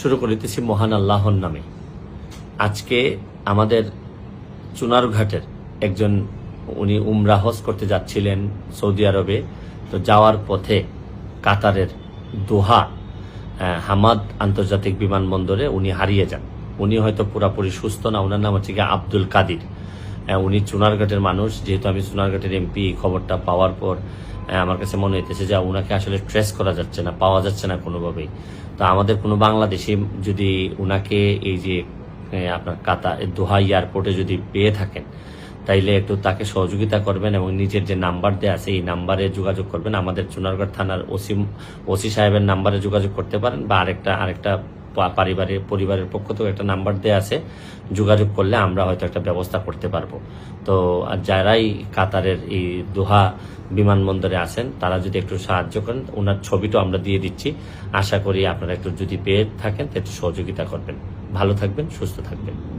শুরু করিতেছি মহান আল্লাহর নামে। আজকে আমাদের চুনারঘাটের একজন, উনি উমরা হজ করতে যাচ্ছিলেন সৌদি আরবে, তো যাওয়ার পথে কাতারের দোহা হামাদ আন্তর্জাতিক বিমানবন্দরে উনি হারিয়ে যান। উনি হয়তো পুরাপুরি সুস্থ না, ওনার নাম হচ্ছে গিয়ে আব্দুল কাদির। উনি চুনারঘাটের মানুষ। যেহেতু আমি চুনারঘাটের এমপি খবরটা পাওয়ার পর আহ, আমার কাছে মনে হইতেছে যে ওনাকে আসলে ট্রেস করা যাচ্ছে না পাওয়া যাচ্ছে না কোনোভাবেই। তো আমাদের কোনো বাংলাদেশি যদি উনাকে এই যে আপনার কাতা দোহা এয়ারপোর্টে যদি পেয়ে থাকেন তাইলে একটু তাকে সহযোগিতা করবেন এবং নিজের যে নাম্বার দেওয়া আছে এই নাম্বারে যোগাযোগ করবেন। আমাদের চুনারগড় থানার ওসি ওসি সাহেবের নাম্বারে যোগাযোগ করতে পারেন বা আরেকটা আরেকটা পারিবারিক পরিবারের পক্ষ থেকে একটা নাম্বার দেওয়া আছে। যোগাযোগ করলে আমরা হয়তো একটা ব্যবস্থা করতে পারব। তো আর যারাই কাতারের এই দোহা বিমানবন্দরে আছেন, তারা যদি একটু সাহায্য করেন, ওনার ছবিটা আমরা দিয়ে দিচ্ছি। আশা করি আপনারা একটু যদি পেয়ে থাকেন একটু সহযোগিতা করবেন। ভালো থাকবেন, সুস্থ থাকবেন।